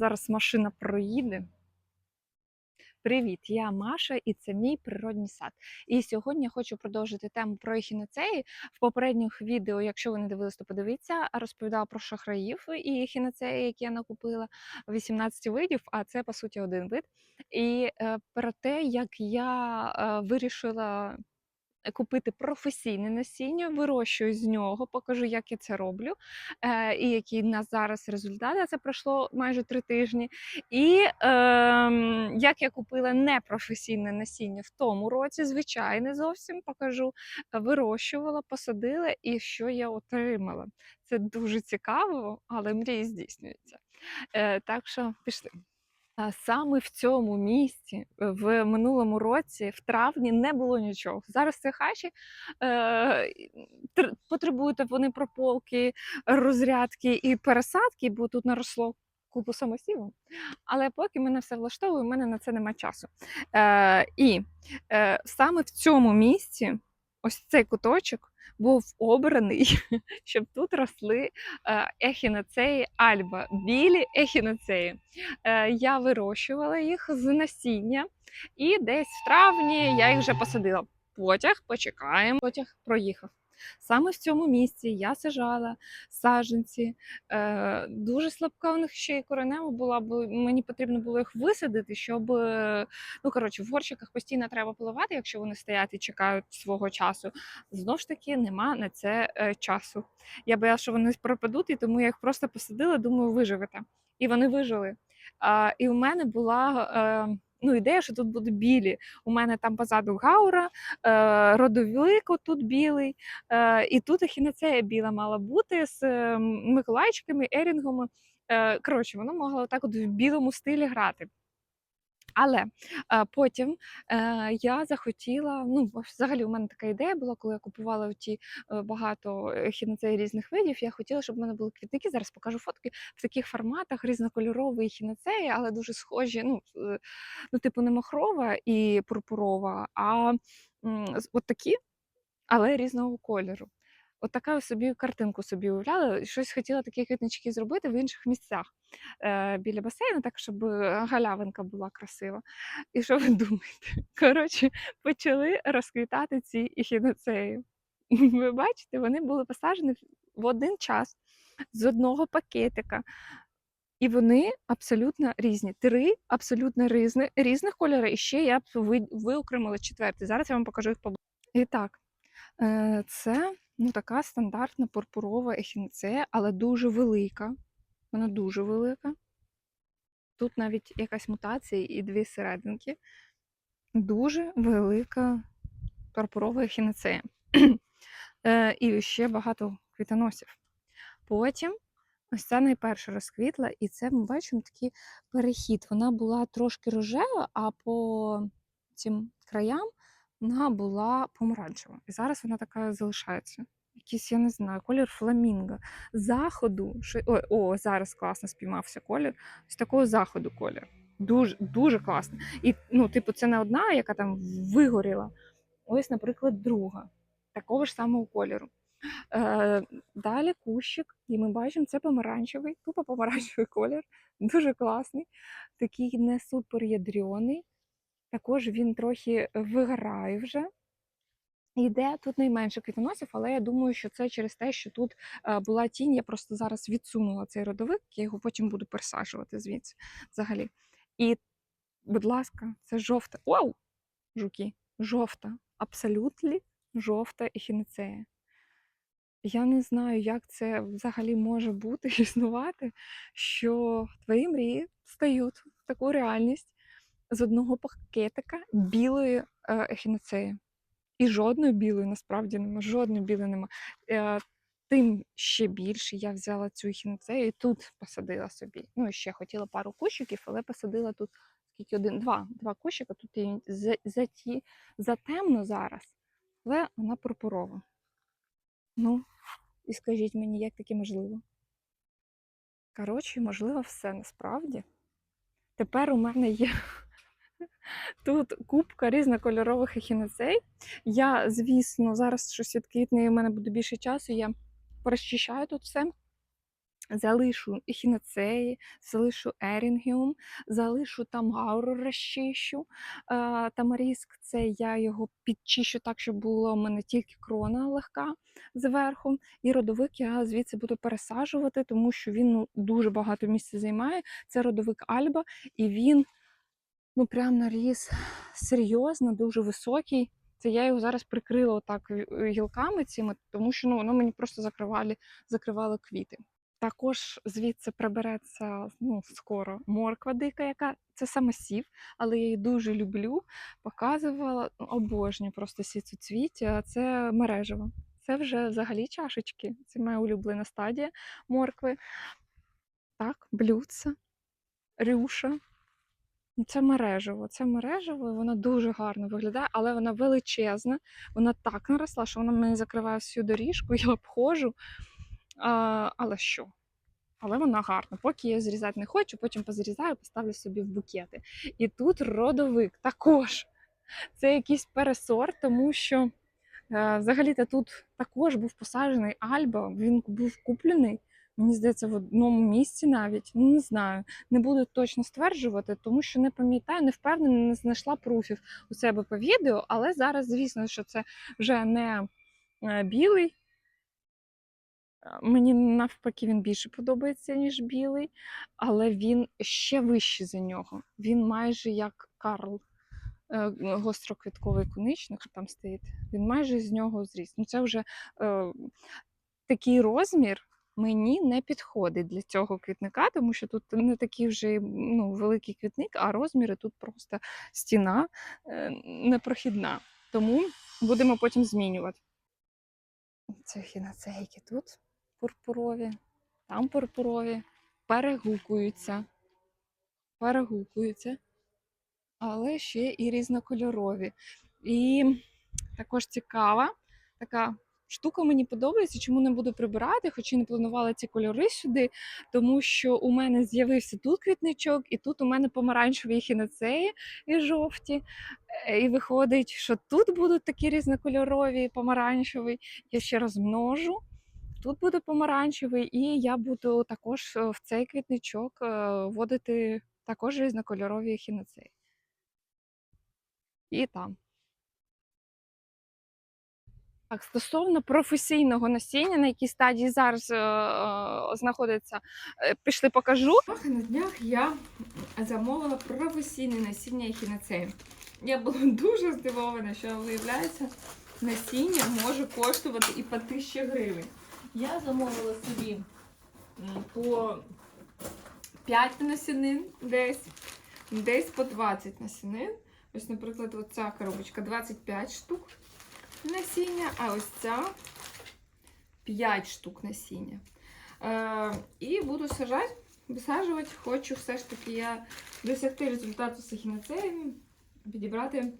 Зараз машина проїде. Привіт, я Маша, і це мій природній сад. І сьогодні я хочу продовжити тему про ехінацеї. В попередніх відео, якщо ви не дивились, то подивіться, розповідала про шахраїв і ехінацеї, які я накупила 18 видів, а це по суті один вид. І е, про те, як я е, вирішила купити професійне насіння, вирощую з нього, покажу, як я це роблю, е, і який в нас зараз результат. А Це пройшло майже три тижні. І е, як я купила непрофесійне насіння в тому році, звичайне зовсім покажу. Вирощувала, посадила і що я отримала. Це дуже цікаво, але мрії здійснюються. Е, так що пішли. Саме в цьому місці е, в минулому році, в травні, не було нічого. Зараз це хаші е, тр- потребують вони прополки, розрядки і пересадки, бо тут наросло купу самосіву. Але поки мене все влаштовує, у мене на це немає часу. Е, і е, саме в цьому місці, ось цей куточок, був обраний, щоб тут росли ехіноцеї, ехінацеї альба, білі ехінацеї. Е, Я вирощувала їх з насіння, і десь в травні я їх вже посадила. Потяг почекаємо, потяг проїхав. Саме в цьому місці я сажала саджанці. Е, дуже слабка у них ще й коренева була, бо мені потрібно було їх висадити, щоб е, ну коротше, в горщиках постійно треба поливати, якщо вони стоять і чекають свого часу. Знову ж таки, нема на це е, часу. Я боялася, що вони пропадуть, і тому я їх просто посадила, думаю, виживете. І вони вижили. А, і у мене була ну, ідея, що тут будуть білі. У мене там позаду гаура, е, родовик тут білий, е, і тут ехінацея біла мала бути з е, миколайчиками, ерінгами. Е, коротше, воно могло так от в білому стилі грати. Але е, потім е, я захотіла, ну взагалі у мене така ідея була, коли я купувала ті е, багато хіноцеї різних видів. Я хотіла, щоб в мене були квітники. Зараз покажу фотки в таких форматах різнокольорові хіноцеї, але дуже схожі. Ну, ну типу, не махрова і пурпурова, а от такі, але різного кольору. От така собі картинку собі уявляла, щось хотіла такі квітнички зробити в інших місцях е, біля басейну, так щоб е, галявинка була красива. І що ви думаєте? Коротше, почали розквітати ці ехіноцеї. Ви бачите, вони були посаджені в один час з одного пакетика. І вони абсолютно різні. Три абсолютно різні, різних кольори. І ще я б ви- виокремила четвертий. Зараз я вам покажу їх поближче. І так, е, це ну, така стандартна пурпурова ехінацея, але дуже велика. Вона дуже велика. Тут навіть якась мутація і дві серединки. Дуже велика пурпурова ехінацея. Е, І ще багато квітоносів. Потім ось ця найперша розквітла, і це ми бачимо такий перехід. Вона була трошки рожева, а по цим краям вона була помаранчева. І зараз вона така залишається. Якийсь, я не знаю, колір фламінго. Заходу. Що... О, о, зараз класно спіймався колір. З такого заходу колір. Дуже, дуже класно. І, ну, типу, це не одна, яка там вигоріла. Ось, наприклад, друга. Такого ж самого кольору. Е, далі кущик, і ми бачимо, це помаранчевий, тупо помаранчевий колір, дуже класний, такий не супер ядрений. Також він трохи вигорає вже. Йде тут найменше квітоносів, але я думаю, що це через те, що тут е, була тінь. Я просто зараз відсунула цей родовик, я його потім буду пересаджувати звідси взагалі. І, будь ласка, це жовта. Вау! Жуки! Жовта, абсолютно жовта ехінацея. Я не знаю, як це взагалі може бути, існувати, що твої мрії стають в таку реальність з одного пакетика білої е, ехінацеї. І жодної білої насправді нема, жодної білої нема. Е, Тим ще більше я взяла цю ехінацею і тут посадила собі. Ну, і ще хотіла пару кущиків, але посадила тут скільки один, два, два кущика, тут і за, за, ті, затемно зараз, але вона пурпурова. Ну, і скажіть мені, як таке можливо? Коротше, можливо, все насправді. Тепер у мене є тут купка різнокольорових ехінацей. Я, звісно, зараз щось відквітне, і в мене буде більше часу. Я розчищаю тут все. Залишу ехінацеї, залишу ерінгіум, залишу там гауру розчищу. Тамаріск це я його підчищу так, щоб була у мене тільки крона легка зверху. І родовик я звідси буду пересаджувати, тому що він ну, дуже багато місця займає. Це родовик Альба, і він ну, прям наріс серйозно, дуже високий. Це я його зараз прикрила отак е, гілками цими, тому що ну, воно мені просто закривали, закривало квіти. Також звідси прибереться ну, скоро морква дика, яка це саме сів, але я її дуже люблю. Показувала, ну, обожнюю просто всі цвіті. Це мережево. Це вже взагалі чашечки. Це моя улюблена стадія моркви. Так, блюдце, рюша. Це мережево. Це мережево, і воно дуже гарно виглядає, але вона величезна. Вона так наросла, що вона мені закриває всю доріжку, я обходжу. А, але що? Але вона гарна. Поки я зрізати не хочу, потім позрізаю, поставлю собі в букети. І тут родовик також. Це якийсь пересорт, тому що е, взагалі-то тут також був посаджений Альба, він був куплений. Мені здається, в одному місці навіть. Ну, не знаю, не буду точно стверджувати, тому що не пам'ятаю, не впевнена, не знайшла пруфів у себе по відео, але зараз, звісно, що це вже не е, білий. Е, Мені навпаки він більше подобається, ніж білий, але він ще вищий за нього. Він майже як Карл е, гостроквітковий куничник, там стоїть. Він майже з нього зріс. Ну, це вже е, такий розмір мені не підходить для цього квітника, тому що тут не такий вже ну, великий квітник, а розміри тут просто стіна е, непрохідна. Тому будемо потім змінювати. Це хіноцейки тут пурпурові, там пурпурові, перегукуються, перегукуються, але ще і різнокольорові. І також цікава така штука мені подобається, чому не буду прибирати, хоч і не планувала ці кольори сюди, тому що у мене з'явився тут квітничок, і тут у мене помаранчеві хіноцеї і жовті. Е, І виходить, що тут будуть такі різнокольорові, помаранчеві. Я ще розмножу. Тут буде помаранчевий, і я буду також е, в цей квітничок е, вводити також різнокольорові хіноцеї. І там. Так, стосовно професійного насіння, на якій стадії зараз е, е, знаходиться, е, пішли покажу. На днях я замовила професійне насіння ехінацею. Я була дуже здивована, що виявляється, насіння може коштувати і по 1000 гривень. Я замовила собі по 5 насінин десь, десь по 20 насінин. Ось, наприклад, оця коробочка 25 штук насіння, а ось ця 5 штук насіння. Е, і буду сажати, висаджувати. Хочу все ж таки я досягти результату з ехінацеями, підібрати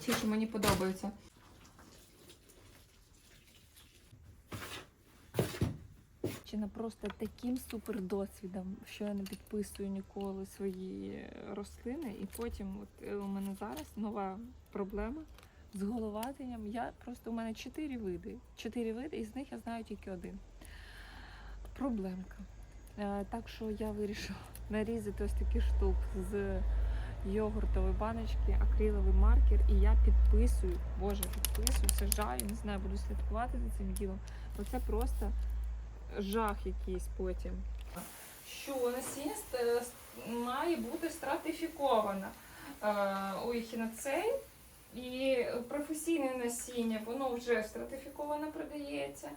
ті, що мені подобаються. Просто таким супер досвідом, що я не підписую ніколи свої рослини. І потім, от е, у мене зараз нова проблема з головатинням. Я просто у мене чотири види. Чотири види, і з них я знаю тільки один. Проблемка. Е, Так що я вирішила нарізати ось такий штук з йогуртової баночки, акриловий маркер, і я підписую, боже, підписую, сажаю, не знаю, буду слідкувати за цим ділом. Оце просто жах якийсь потім. Що насіння має бути стратифіковано е, у ехінацей. І професійне насіння, воно вже стратифіковано продається.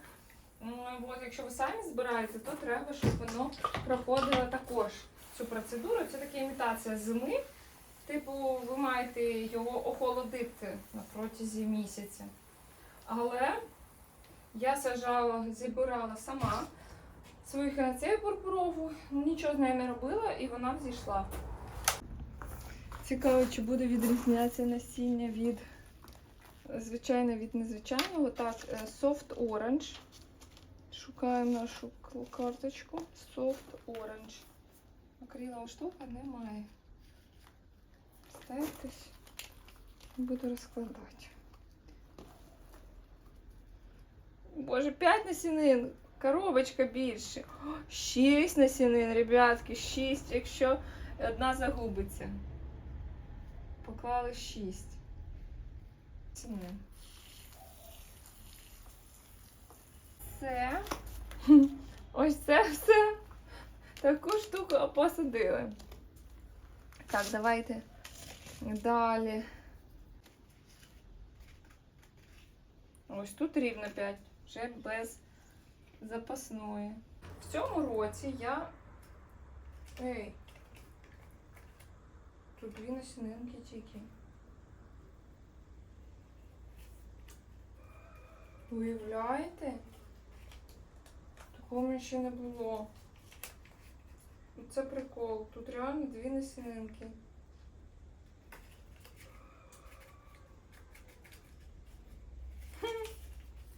От, якщо ви самі збираєте, то треба, щоб воно проходило також цю процедуру. Це така імітація зими. Типу, ви маєте його охолодити на протязі місяця. Але я сажала, зібрала сама свою хінацею пурпурову, нічого з нею не робила і вона взійшла. Цікаво, чи буде відрізнятися насіння від звичайно від незвичайного. Так, е, Soft Orange. Шукаємо нашу карточку. Soft Orange. Акрилова штука немає. Стертись. Буду розкладати. Боже, 5 насінин. Коробочка більше. О, Шість насінин, ребятки, шість, якщо одна загубиться. Поклали шість. Насінин. Це. Ось це все. Таку штуку посадили. Так, давайте далі. Ось тут рівно 5, вже без запасної. В цьому році я. Ей. Тут дві насінинки тільки. Уявляєте? Такого ще не було. Це прикол. Тут реально дві насінинки.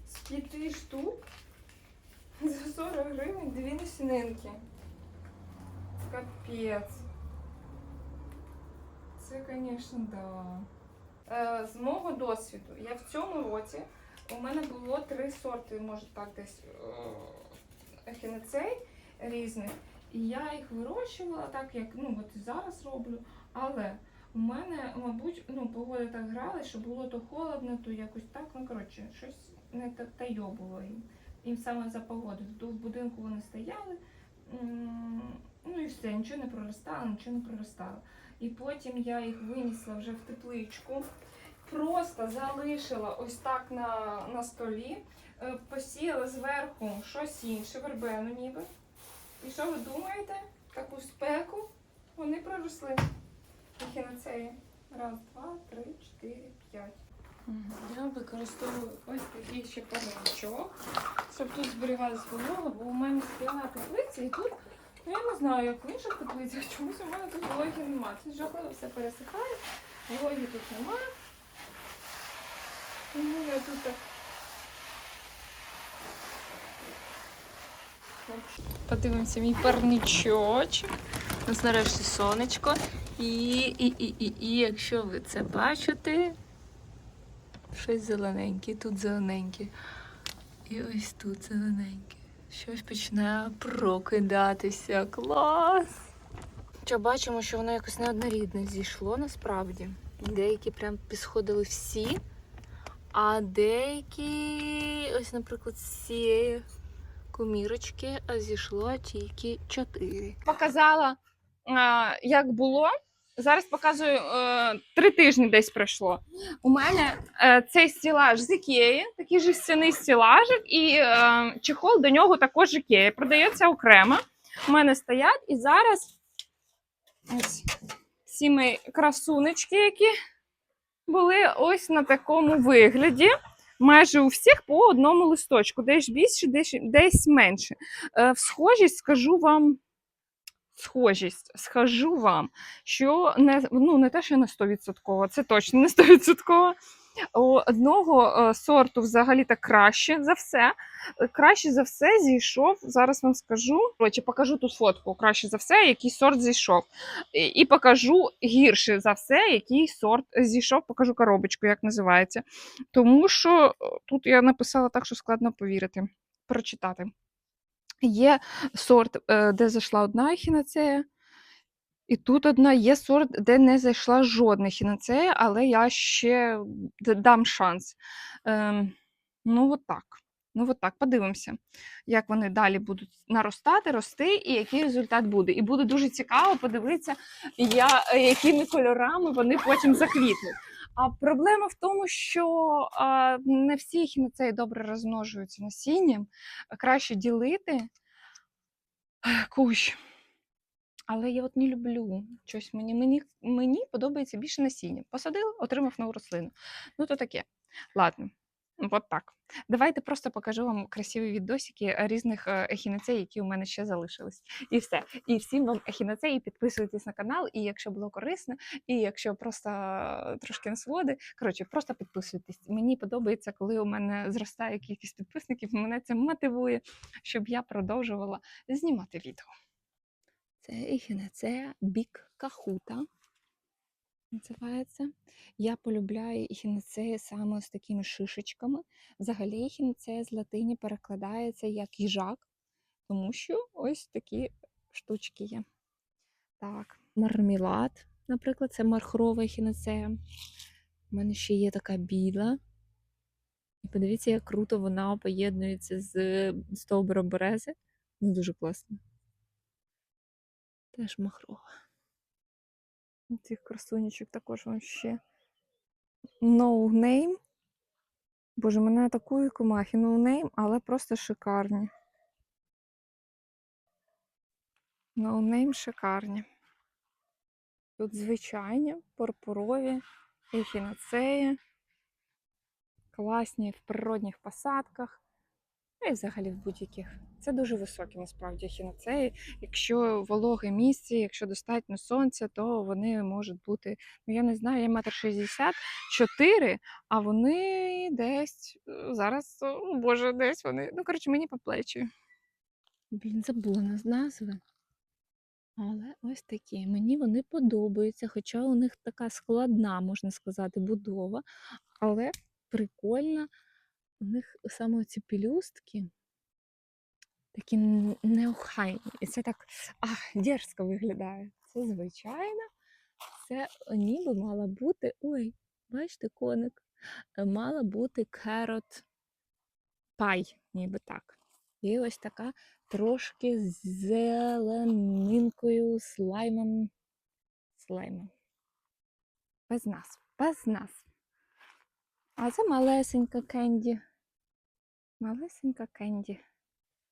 З п'яти штук за 40 гривень дві насінинки. Капець. Це, звісно, да. Е, з мого досвіду, я в цьому році у мене було три сорти, може так десь е, ехінецей різних. І я їх вирощувала так, як ну, от зараз роблю. Але у мене, мабуть, ну, погода так грала, що було то холодно, то якось так. Ну, коротше, щось не та, тайо їм. Їм саме за погоду. То в будинку вони стояли. Ну і все, нічого не проростало, нічого не проростало. І потім я їх винесла вже в тепличку. Просто залишила ось так на, на столі, е, посіяла зверху щось інше, вербену ніби. І що ви думаєте? Таку спеку вони проросли. Ехінацеї. Раз, два, три, чотири, п'ять. Я використовую ось такий ще парничок, щоб тут зберігалась волога, бо у мене стояла теплиця і тут, ну я не знаю, як в інших теплицях, чомусь у мене тут вологи немає. Тут жахливо все пересихає, вологи тут немає. Тому я тут так. Подивимося мій парничочок. У нас нарешті сонечко. І, і, і, і, і якщо ви це бачите, щось зелененьке, тут зелененьке. І ось тут зелененьке. Щось починає прокидатися. Клас! Що бачимо, що воно якось неоднорідне зійшло насправді. Деякі прям підсходили всі, а деякі, ось, наприклад, з цієї комірочки а зійшло тільки чотири. Показала, як було. Зараз показую е, три тижні десь пройшло. У мене е, цей стілаж з Ікеї, такий жестяний стілажик, і е, чехол до нього також Ікеї. Продається окремо. У мене стоять і зараз ось ці мої красунечки, які були ось на такому вигляді. Майже у всіх по одному листочку, десь більше, десь, десь менше. Е, в схожість скажу вам. Схожість, скажу вам, що не, ну, не те, що не 100%, це точно не 100%. У одного е, сорту взагалі так краще за все. Е, Краще за все зійшов. Зараз вам скажу. Коротше, покажу тут фотку. Краще за все, який сорт зійшов. І, і покажу гірше за все, який сорт зійшов. Покажу коробочку, як називається. Тому що е, тут я написала так, що складно повірити, прочитати. Є сорт, е, де зайшла одна ехінацея, і тут одна є сорт, де не зайшла жодна ехінацея, але я ще дам шанс. Ем, ну, от так. Ну, от так, подивимося, як вони далі будуть наростати, рости, і який результат буде. І буде дуже цікаво подивитися, я, е, якими кольорами вони потім заквітнуть. А проблема в тому, що а, не всі ехінацеї добре розмножуються насінням. Краще ділити кущ. Але я от не люблю щось мені. Мені, мені подобається більше насіння. Посадив, отримав нову рослину. Ну, то таке. Ладно, от так. Давайте просто покажу вам красиві відосики різних е, ехінацей, які у мене ще залишились. І все. І всім вам ехінацеї, підписуйтесь на канал, і якщо було корисно, і якщо просто трошки насолоди, коротше, просто підписуйтесь. Мені подобається, коли у мене зростає кількість підписників, мене це мотивує, щоб я продовжувала знімати відео. Це ехінацея бік кахута. Називається. Я полюбляю ехінацеї саме з такими шишечками. Взагалі ехінацея з латині перекладається як їжак, тому що ось такі штучки є. Так, мармелад, наприклад, це мархрова ехінацея. У мене ще є така біла. І подивіться, як круто вона поєднується з стовбуром берези. Ну, дуже класно. Теж махрова. Цих красунечок також вам ще. No name. Боже, мене атакує комахи. No name, але просто шикарні. No name шикарні. Тут звичайні, пурпурові, ехінацеї. Класні в природних посадках. Ну і взагалі в будь-яких. Це дуже високі насправді ехінацеї. Якщо вологе місце, якщо достатньо сонця, то вони можуть бути, ну я не знаю, я метр шістдесят чотири, а вони десь е, зараз, о Боже, десь вони. Ну, коротше, мені по плечі. Блін, забула наз- назви. Але ось такі. Мені вони подобаються, хоча у них така складна, можна сказати, будова, але прикольна. У них саме ці пелюстки такі неохайні. І це так ах, дерзко виглядає. Це звичайно. Це ніби мала бути. Ой, бачите, коник. Е, Мала бути керот пай, ніби так. І ось така трошки з зеленинкою, слаймом. Слаймом. Без нас, без нас. А це малесенька кенді. Малесенька кенді.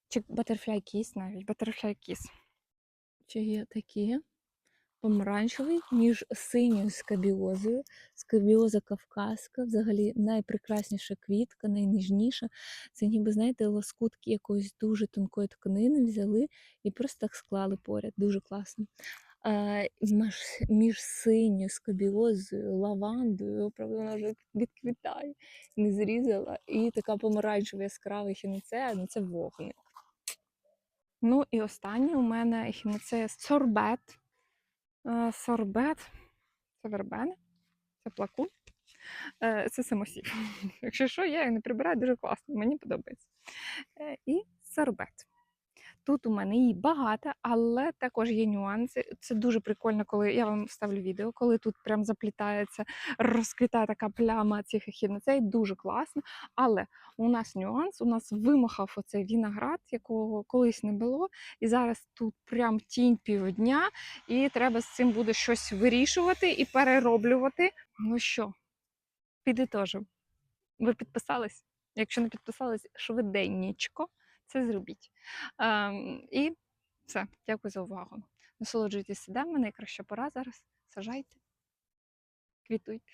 Чи Butterfly Kiss навіть, Butterfly Kiss. Чи є такі? Помаранчевий між синьою скабіозою. Скабіоза кавказька, взагалі найпрекрасніша квітка, найніжніша. Це ніби, знаєте, лоскутки якоїсь дуже тонкої тканини взяли і просто так склали поряд. Дуже класно. Між, синьою скабіозою, лавандою, правда, вона вже відквітає, не зрізала. І така помаранчева яскрава хіноцея, ну це вогник. Ну і останнє у мене ехінацея сорбет. Сорбет. Це вербена, це плакун, е, це самосів. Якщо що, я її не прибираю дуже класно, мені подобається. Е, І сорбет. Тут у мене її багато, але також є нюанси. Це дуже прикольно, коли я вам ставлю відео, коли тут прям заплітається, розквітає така пляма цих ехінацей, дуже класно. Але у нас нюанс, у нас вимахав оцей виноград, якого колись не було. І зараз тут прям тінь півдня, і треба з цим буде щось вирішувати і перероблювати. Ну що, підітожимо. Ви підписались? Якщо не підписались, швиденнічко це зробіть. Ем, і все, дякую за увагу. Насолоджуйтесь садами, найкраща пора зараз. Сажайте, квітуйте.